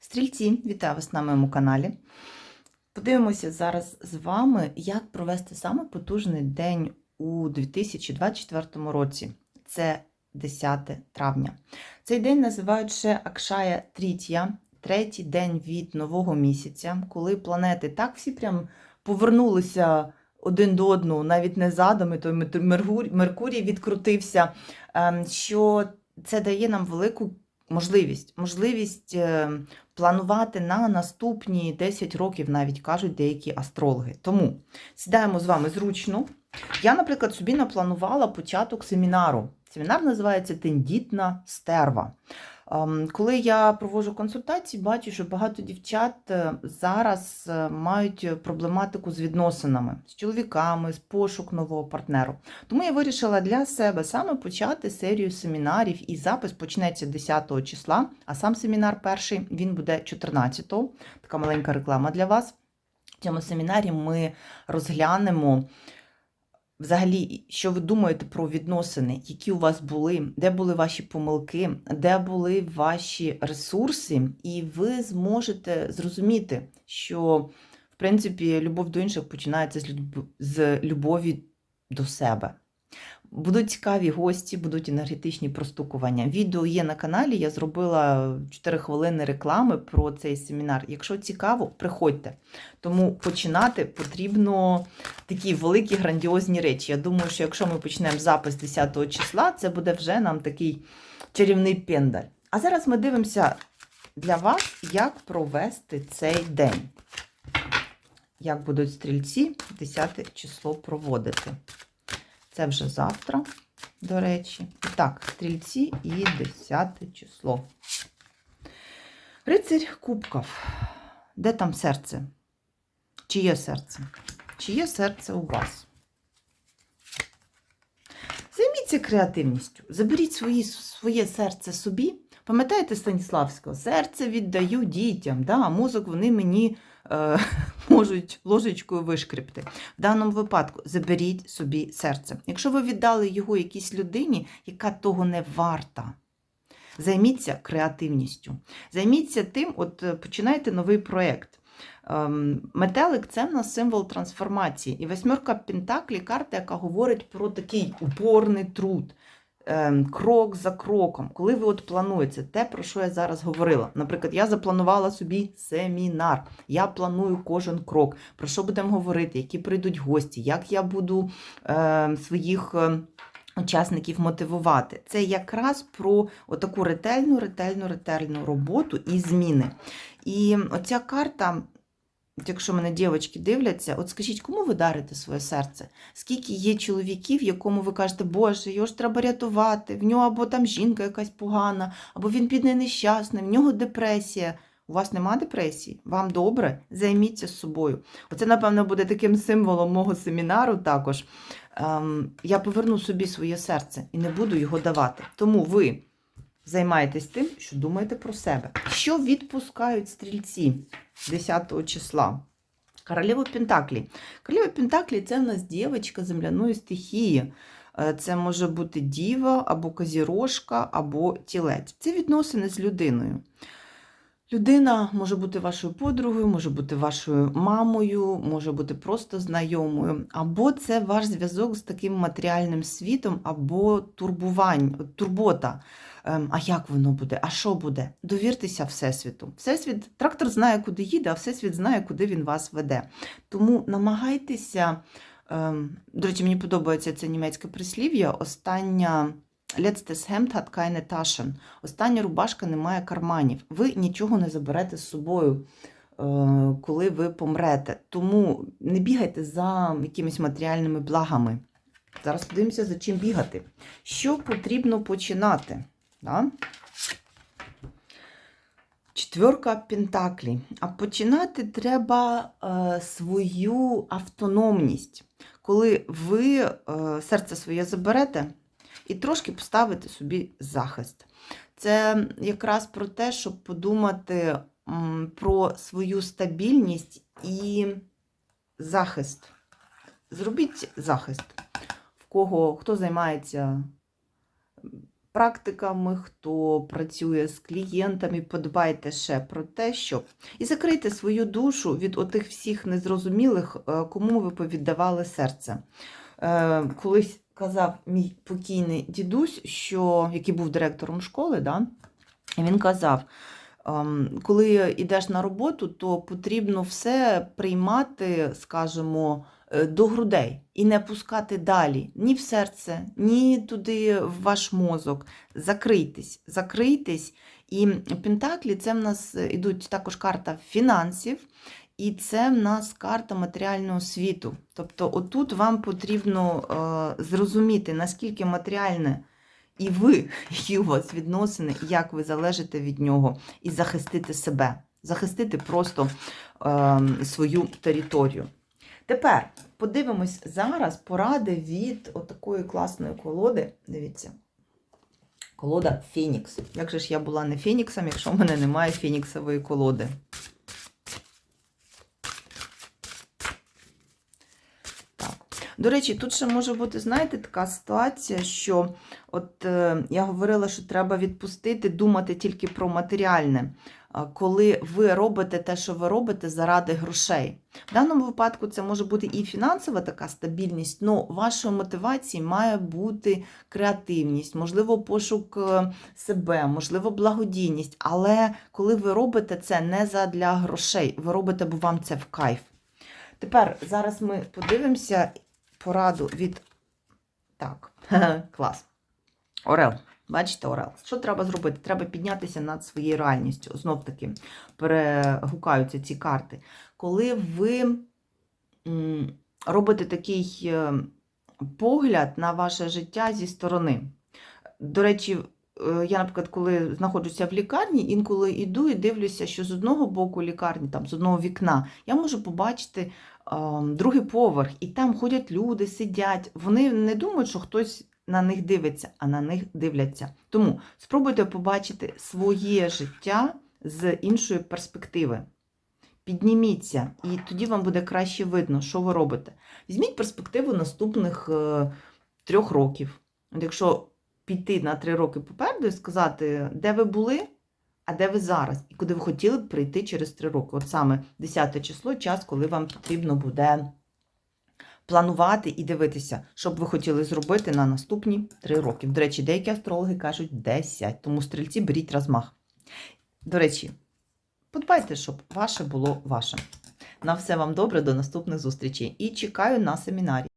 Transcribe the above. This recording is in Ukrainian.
Стрільці, вітаю вас на моєму каналі. Подивимося зараз з вами, як провести саме потужний день у 2024 році. Це 10 травня. Цей день називають ще Акшая Трітія, третій день від нового місяця, коли планети так всі прям повернулися один до одного, навіть не той Меркурій, Меркурій відкрутився, ем, що це дає нам велику можливість. Можливість е, планувати на наступні 10 років, навіть кажуть деякі астрологи. Тому сідаємо з вами зручно. Я, наприклад, собі напланувала початок семінару. Семінар називається Тендітна стерва. Ем, Коли я проводжу консультації, бачу, що багато дівчат е, зараз е, мають проблематику з відносинами, з чоловіками, з пошук нового партнеру. Тому я вирішила для себе саме почати серію семінарів, і запис почнеться 10 числа, а сам семінар перший він буде 14-го. Така маленька реклама для вас. В цьому семінарі ми розглянемо. Взагалі, що ви думаєте про відносини, які у вас були, де були ваші помилки, де були ваші ресурси, і ви зможете зрозуміти, що в принципі любов до інших починається з люб- з любові до себе. Будуть цікаві гості, будуть енергетичні простукування. Відео є на каналі. Я зробила 4 хвилини реклами про цей семінар. Якщо цікаво, приходьте. Тому починати потрібно такі великі грандіозні речі. Я думаю, що якщо ми почнемо запис 10 числа, це буде вже нам такий чарівний пендаль. А зараз ми дивимося для вас, як провести цей день. Як будуть стрільці 10 число проводити. Це вже завтра, до речі. І так, стрільці і 10 число. Рицарь Кубков. Де там серце? Чиє серце? Чиє серце у вас? Займіться креативністю. Заберіть свої, своє серце собі. Пам'ятаєте Станіславського? Серце віддаю дітям. Да, а мозок вони мені е, можуть ложечкою вишкріпти. В даному випадку заберіть собі серце. Якщо ви віддали його якійсь людині, яка того не варта, займіться креативністю. Займіться тим, от е, починайте новий проєкт. Ем, Метелик це в нас символ трансформації. І восьмерка Пентаклі карта, яка говорить про такий упорний труд. Ем, Крок за кроком, коли ви от плануєте те, про що я зараз говорила. Наприклад, я запланувала собі семінар. Я планую кожен крок, про що будемо говорити, які прийдуть гості, як я буду е, своїх е, учасників мотивувати. Це якраз про таку ретельну, ретельну, ретельну роботу і зміни. І оця карта. Якщо мене дівчатки дивляться, от скажіть, кому ви дарите своє серце? Скільки є чоловіків, якому ви кажете, Боже, його ж треба рятувати, в нього або там жінка якась погана, або він бідний нещасний, в нього депресія. У вас нема депресії? Вам добре? Займіться собою. Оце, напевно, буде таким символом мого семінару також. Ем, я поверну собі своє серце і не буду його давати. Тому ви займаєтесь тим, що думаєте про себе. Що відпускають стрільці 10 числа? Королеву Пентаклі. Королева Пентаклі це в нас дівчинка земляної стихії. Е, Це може бути діва, або козірожка, або тілець. Це відносини з людиною. Людина може бути вашою подругою, може бути вашою мамою, може бути просто знайомою, або це ваш зв'язок з таким матеріальним світом, або турбувань, турбота. Ем, А як воно буде? А що буде? Довіртеся Всесвіту. Всесвіт, трактор знає, куди їде, а Всесвіт знає, куди він вас веде. Тому намагайтеся, ем, до речі, мені подобається це німецьке прислів'я. Остання. Letztes Hemd hat keine Taschen. Остання рубашка не має карманів. Ви нічого не заберете з собою, е, коли ви помрете. Тому не бігайте за якимись матеріальними благами. Зараз подивимося, за чим бігати. Що потрібно починати? Да? Четверка Пентаклі. А починати треба е, свою автономність. Коли ви е, серце своє заберете і трошки поставите собі захист. Це якраз про те, щоб подумати м, про свою стабільність і захист. Зробіть захист. В кого хто займається практиками, хто працює з клієнтами, подбайте ще про те, щоб і закрийте свою душу від отих всіх незрозумілих, е, кому ви повіддавали серце. Е, Колись казав мій покійний дідусь, що, який був директором школи, да? він казав. ем, Коли йдеш на роботу, то потрібно все приймати, скажімо, до грудей і не пускати далі ні в серце, ні туди в ваш мозок. Закрийтесь, закрийтесь. І Пентаклі це в нас ідуть також карта фінансів, і це в нас карта матеріального світу. Тобто, отут вам потрібно е, зрозуміти, наскільки матеріальне і ви, які у вас відносини, як ви залежите від нього, і захистити себе, захистити просто е, свою територію. Тепер подивимось зараз поради від отакої класної колоди. Дивіться. Колода Фенікс. Як же ж я була не Феніксом, якщо в мене немає феніксової колоди? Так. До речі, тут ще може бути, знаєте, така ситуація, що от е, я говорила, що треба відпустити, думати тільки про матеріальне, коли ви робите те, що ви робите заради грошей. В даному випадку це може бути і фінансова така стабільність, але вашою мотивацією має бути креативність, можливо, пошук е, себе, можливо, благодійність. Але коли ви робите це не задля грошей, ви робите, бо вам це в кайф. Тепер зараз ми подивимося пораду від. Так, клас. Орел. Бачите, Орел. Що треба зробити? Треба піднятися над своєю реальністю. Знов таки перегукаються ці карти. Коли ви робите такий е, погляд на ваше життя зі сторони. До речі, я, наприклад, коли знаходжуся в лікарні, інколи йду і дивлюся, що з одного боку лікарні, там, з одного вікна, я можу побачити другий поверх, і там ходять люди, сидять. Вони не думають, що хтось на них дивиться, а на них дивляться. Тому спробуйте побачити своє життя з іншої перспективи. Підніміться, і тоді вам буде краще видно, що ви робите. Візьміть перспективу наступних е, трьох років. От якщо піти на три роки попереду і сказати, де ви були, а де ви зараз, і куди ви хотіли б прийти через три роки. От саме 10 число час, коли вам потрібно буде планувати і дивитися, що б ви хотіли зробити на наступні три роки. До речі, деякі астрологи кажуть 10, тому стрільці беріть розмах. До речі, подбайте, щоб ваше було ваше. На все вам добре, до наступних зустрічей і чекаю на семінарі.